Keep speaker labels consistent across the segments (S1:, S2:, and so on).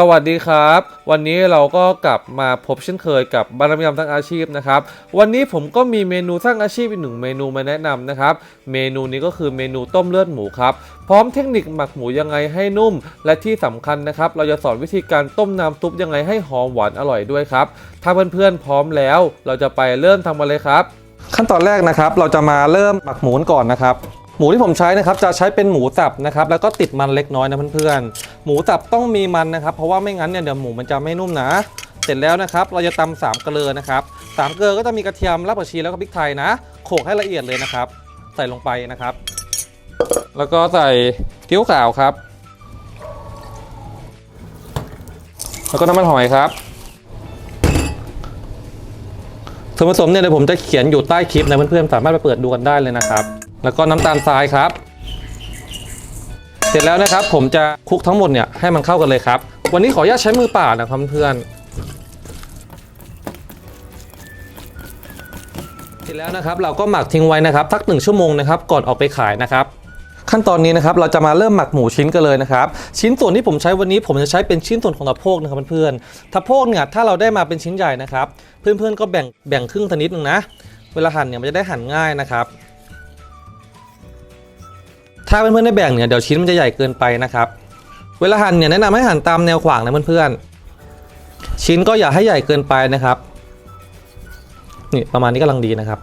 S1: สวัสดีครับ วันนี้เราก็กลับมาพบเช่นเคยกับบารมียำทั้งอาชีพนะครับ วันนี้ผมก็มีเมนูสร้างอาชีพอีกหนึ่งเมนูมาแนะนำนะครับ เมนูนี้ก็คือเมนูต้มเลือดหมูครับ พร้อมเทคนิคหมักหมูยังไงให้นุ่ม และที่สำคัญนะครับ เราจะสอนวิธีการต้มน้ำซุปยังไงให้หอมหวานอร่อยด้วยครับ ถ้าเพื่อนๆพร้อมแล้ว เราจะไปเริ่มทำกันเลยครับ ขั้นตอนแรกนะครับ เราจะมาเริ่มหมักหมูก่อนนะครับ หมูที่ผมใช้นะครับจะใช้เป็นหมูสับนะครับ แล้วก็ติดมันเล็กน้อยนะเพื่อนๆ หมูสับต้องมีมันนะครับ เพราะว่าไม่งั้นเนี่ยเดี๋ยวหมูมันจะไม่นุ่มนะ เสร็จแล้วนะครับ เราจะตำสามเกลือนะครับสามเกลือก็จะมีกระเทียมรากผักชีแล้วก็พริกไทยนะโขลกให้ละเอียดเลยนะครับ ใส่ลงไปนะครับ แล้วก็ใส่กิ้วขาวครับ แล้วก็น้ำมันหอยครับส่วนผสมเนี่ยเดี๋ยวผมจะเขียนอยู่ใต้คลิปนะเพื่อนๆสามารถไปเปิดดูกันได้เลยนะครับ แล้วก็น้ำตาลทรายครับ ร็จแล้วนะครับ ผมจะคลุกทั้งหมดเนี่ยให้มันเข้ากันเลยครับ วันนี้ขออนุญาตใช้มือเปล่านะครับเพื่อนเสร็จแล้วนะครับเราก็หมักทิ้งไว้นะครับสักหนึ่งชั่วโมงนะครับก่อนออกไปขายนะครับ ขั้นตอนนี้นะครับเราจะมาเริ่มหมักหมูชิ้นกันเลยนะครับชิ้นส่วนที่ผมใช้วันนี้ผมจะใช้เป็นชิ้นส่วนของสะโพกนะครับเพื่อนๆสะโพกเนี่ยถ้าเราได้มาเป็นชิ้นใหญ่นะครับ เพื่อนๆก็แบ่งแบ่งครึ่งสักนิดนึงนะ เวลาหั่นเนี่ยมันจะได้หั่นง่ายนะครับ ถ้าเพื่อนๆได้แบ่งเนี่ยเดี๋ยวชิ้นมันจะใหญ่เกินไปนะครับ เวลาหั่นเนี่ยแนะนำให้หั่นตามแนวขวางนะเพื่อนๆ ชิ้นก็อย่าให้ใหญ่เกินไปนะครับ นี่ประมาณนี้กำลังดีนะครับ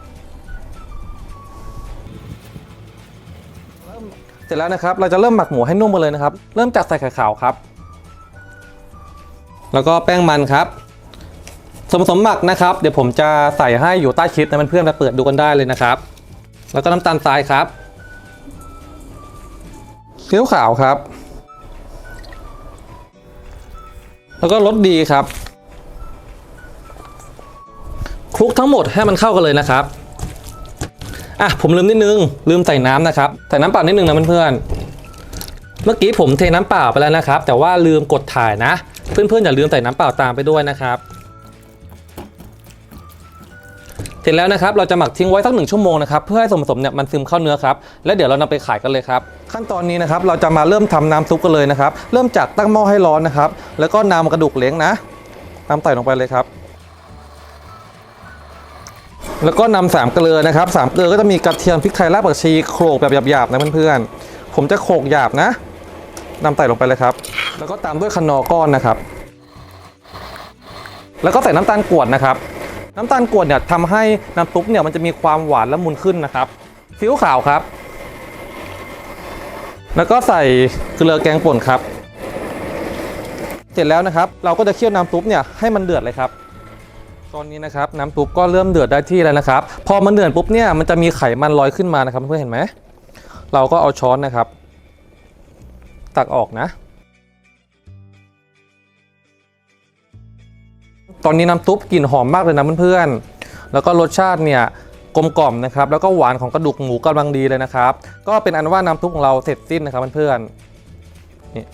S1: เสร็จแล้วนะครับ เราจะเริ่มหมักหมูให้นุ่มกันเลยนะครับ เริ่มจากใส่ไข่ขาวครับ แล้วก็แป้งมันครับส่วนผสมหมักนะครับ เดี๋ยวผมจะใส่ให้อยู่ใต้คลิปนะเพื่อนๆมาเปิดดูกันได้เลยนะครับ แล้วก็น้ำตาลทรายครับ เกี๊ยวขาวครับ แล้วก็รสดีครับคลุกทั้งหมดให้มันเข้ากันเลยนะครับอะผมลืมนิดนึง ลืมใส่น้ำนะครับใส่น้ำเปล่านิดนึงนะเพื่อนๆเมื่อกี้ผมเทน้ำเปล่าไปแล้วนะครับ แต่ว่าลืมกดถ่ายนะ เพื่อนๆอย่าลืมใส่น้ำเปล่าตามไปด้วยนะครับ เสร็จแล้วนะครับเราจะหมักทิ้งไว้สักหนึ่งชั่วโมงนะครับเพื่อให้ส่วนผสมเนี่ยมันซึมเข้าเนื้อครับแล้วเดี๋ยวเรานำไปขายกันเลยครับขั้นตอนนี้นะครับเราจะมาเริ่มทำน้ำซุปกันเลยนะครับเริ่มจากตั้งหม้อให้ร้อนนะครับแล้วก็นำกระดูกเล้งนะนำใส่ลงไปเลยครับ แล้วก็นำสามเกลือนะครับสามเกลือก็จะมีกระเทียมพริกไทยรากผักชีโขลกแบบหยาบๆนะเพื่อนๆผมจะโขลกหยาบนะนำใส่ลงไปเลยครับ แล้วก็ตามด้วยคนอก้อนนะครับ แล้วก็ใส่น้ำตาลกวดนะครับ น้ำตาลกรวดเนี่ยทำให้น้ำซุปเนี่ยมันจะมีความหวานและมุนขึ้นนะครับซีอิ๊วขาวครับ แล้วก็ใส่เกลือแกงป่นครับ เสร็จแล้วนะครับ เราก็จะเคี่ยวน้ำซุปเนี่ยให้มันเดือดเลยครับตอนนี้นะครับน้ำซุปก็เริ่มเดือดได้ที่แล้วนะครับ พอมันเดือดปุ๊บเนี่ยมันจะมีไขมันลอยขึ้นมานะครับเพื่อนเห็นไหมเราก็เอาช้อนนะครับ ตักออกนะ ตอนนี้น้ำซุปกลิ่นหอมมากเลยนะเพื่อนๆ แล้วก็รสชาติเนี่ยกลมกล่อมนะครับ แล้วก็หวานของกระดูกหมูกำลังดีเลยนะครับ ก็เป็นอันว่าน้ำซุปของเราเสร็จสิ้นนะครับเพื่อนๆนี่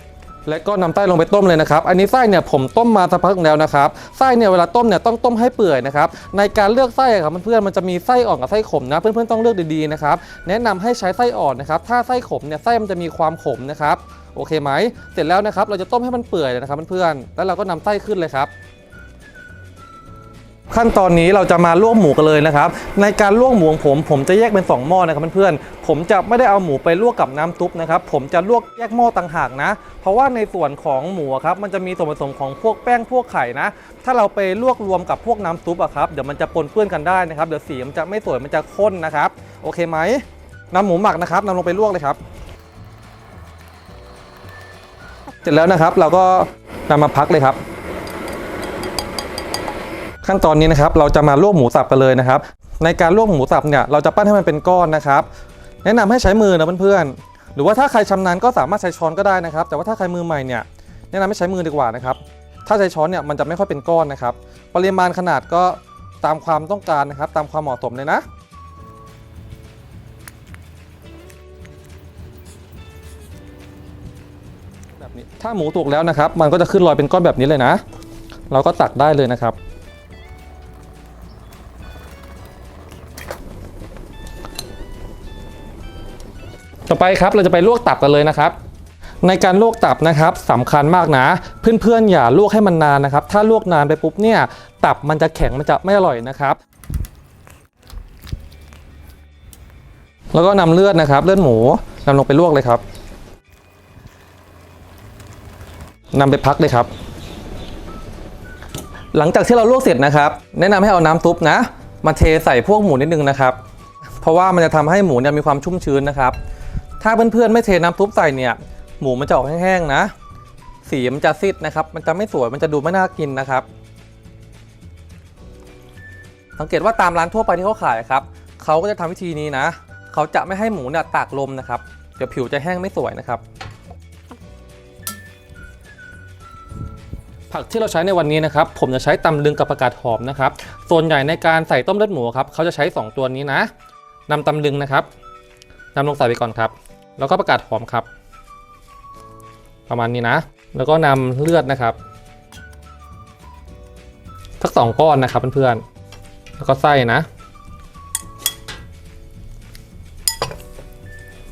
S1: และก็นำไส้ลงไปต้มเลยนะครับ อันนี้ไส้เนี่ยผมต้มมาสักพักแล้วนะครับ ไส้เนี่ยเวลาต้มเนี่ยต้องต้มให้เปื่อยนะครับ ในการเลือกไส้ครับเพื่อนๆมันจะมีไส้อ่อนกับไส้ขมนะ เพื่อนๆต้องเลือกดีๆนะครับ แนะนำให้ใช้ไส้อ่อนนะครับ ถ้าไส้ขมเนี่ยไส้มันจะมีความขมนะครับ โอเคไหม เสร็จแล้วนะครับเราจะต้มให้มันเปื่อยนะครับเพื่อนๆ แล้วเราก็นำไส้ขึ้นเลยครับ ขั้นตอนนี้เราจะมาลวกหมูกันเลยนะครับ ในการลวกหมูของผมผมจะแยกเป็น 2 หม้อนะครับเพื่อนๆผมจะไม่ได้เอาหมูไปลวกกับน้ำซุปนะครับผมจะลวกแยกหม้อต่างหากนะ เพราะว่าในส่วนของหมูครับมันจะมีส่วนผสมของพวกแป้งพวกไข่นะ ถ้าเราไปลวกรวมกับพวกน้ำซุปอะครับเดี๋ยวมันจะปนเปื้อนกันได้นะครับเดี๋ยวสีมันจะไม่สวยมันจะข้นนะครับโอเคไหมนำหมูหมักนะครับนำลงไปลวกเลยครับ เสร็จแล้วนะครับเราก็นำมาพักเลยครับ ขั้นตอนนี้นะครับเราจะมาลวกหมูสับกันเลยนะครับ ในการลวกหมูสับเนี่ยเราจะปั้นให้มันเป็นก้อนนะครับ แนะนำให้ใช้มือนะเพื่อนๆหรือว่าถ้าใครชำนาญก็สามารถใช้ช้อนก็ได้นะครับ แต่ว่าถ้าใครมือใหม่เนี่ยแนะนำให้ใช้มือดีกว่านะครับถ้าใช้ช้อนเนี่ยมันจะไม่ค่อยเป็นก้อนนะครับ ปริมาณขนาดก็ตามความต้องการนะครับ ตามความเหมาะสมเลยนะแบบนี้ถ้าหมูถูกแล้วนะครับ มันก็จะขึ้นลอยเป็นก้อนแบบนี้เลยนะ เราก็ตักได้เลยนะครับ ต่อไปครับเราจะไปลวกตับกันเลยนะครับ ในการลวกตับนะครับสำคัญมากนะ เพื่อนๆอย่าลวกให้มันนานนะครับ ถ้าลวกนานไปปุ๊บเนี่ย ตับมันจะแข็งมันจะไม่อร่อยนะครับ แล้วก็นำเลือดนะครับ เลือดหมูนำลงไปลวกเลยครับนำไปพักเลยครับ หลังจากที่เราลวกเสร็จนะครับ แนะนำให้เอาน้ำซุปนะ มาเทใส่พวกหมูนิดนึงนะครับ เพราะว่ามันจะทำให้หมูเนี่ยมีความชุ่มชื้นนะครับ ถ้าเพื่อนๆไม่เทน้ำซุปใส่เนี่ยหมูมันจะออกแห้งๆนะ สีมันจะซีดนะครับ มันจะไม่สวยมันจะดูไม่น่ากินนะครับ สังเกตว่าตามร้านทั่วไปที่เขาขายครับเขาก็จะทำวิธีนี้นะเขาจะไม่ให้หมูเนี่ยตากลมนะครับ เดี๋ยวผิวจะแห้งไม่สวยนะครับ ผักที่เราใช้ในวันนี้นะครับ ผมจะใช้ตำลึงกับประกาศหอมนะครับ ส่วนใหญ่ในการใส่ต้มเลือดหมูครับเขาจะใช้ 2 ตัวนี้นะนำตำลึงนะครับนำลงใส่ไปก่อนครับ แล้วก็ประกาศหอมครับ ประมาณนี้นะ แล้วก็นำเลือดนะครับสักสองก้อนนะครับเพื่อนๆแล้วก็ไส้นะ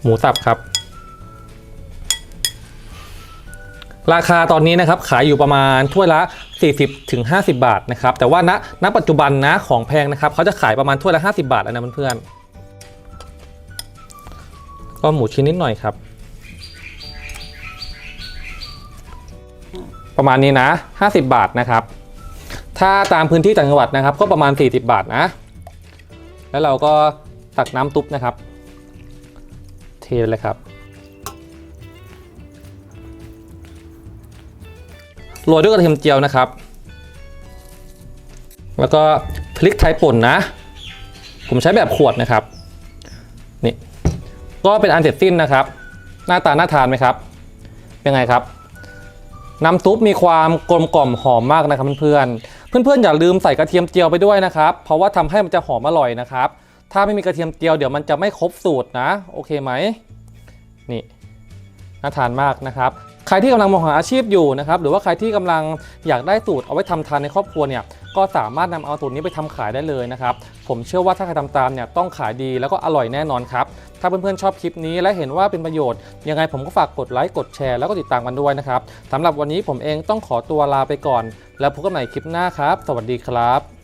S1: หมูสับครับ ราคาตอนนี้นะครับขายอยู่ประมาณถ้วยละ 40ถึง50 บาทนะครับ แต่ว่าณณปัจจุบันนะของแพงนะครับเขาจะขายประมาณถ้วยละ 50 บาทแล้วนะเพื่อนๆ ก็หมูชิ้นนิดหน่อยครับ ประมาณนี้นะ 50 บาทนะครับ ถ้าตามพื้นที่ต่างจังหวัดนะครับ ก็ประมาณ 40 บาทนะ แล้วเราก็ตักน้ำตุ๊บนะครับ เทเลยครับโรยด้วยกระเทียมเจียวนะครับ แล้วก็พริกไทยป่นนะ ผมใช้แบบขวดนะครับ นี่ ก็เป็นอันเสร็จสิ้นนะครับ หน้าตาน่าทานไหมครับเป็นไงครับ น้ำซุปมีความกลมกล่อมหอมมากนะครับเพื่อนเพื่อนเพื่อนอย่าลืมใส่กระเทียมเจียวไปด้วยนะครับ เพราะว่าทำให้มันจะหอมอร่อยนะครับ ถ้าไม่มีกระเทียมเจียวเดี๋ยวมันจะไม่ครบสูตรนะ โอเคไหมนี่น่าทานมากนะครับ ใครที่กำลังมองหาอาชีพอยู่นะครับหรือว่าใครที่กำลังอยากได้สูตรเอาไว้ทำทานในครอบครัวเนี่ยก็สามารถนำเอาสูตรนี้ไปทำขายได้เลยนะครับผมเชื่อว่าถ้าใครทำตามเนี่ยต้องขายดีแล้วก็อร่อยแน่นอนครับถ้าเพื่อนๆชอบคลิปนี้และเห็นว่าเป็นประโยชน์ยังไงผมก็ฝากกดไลค์กดแชร์แล้วก็ติดตามกันด้วยนะครับสำหรับวันนี้ผมเองต้องขอตัวลาไปก่อน แล้วพบกันใหม่คลิปหน้าครับ สวัสดีครับ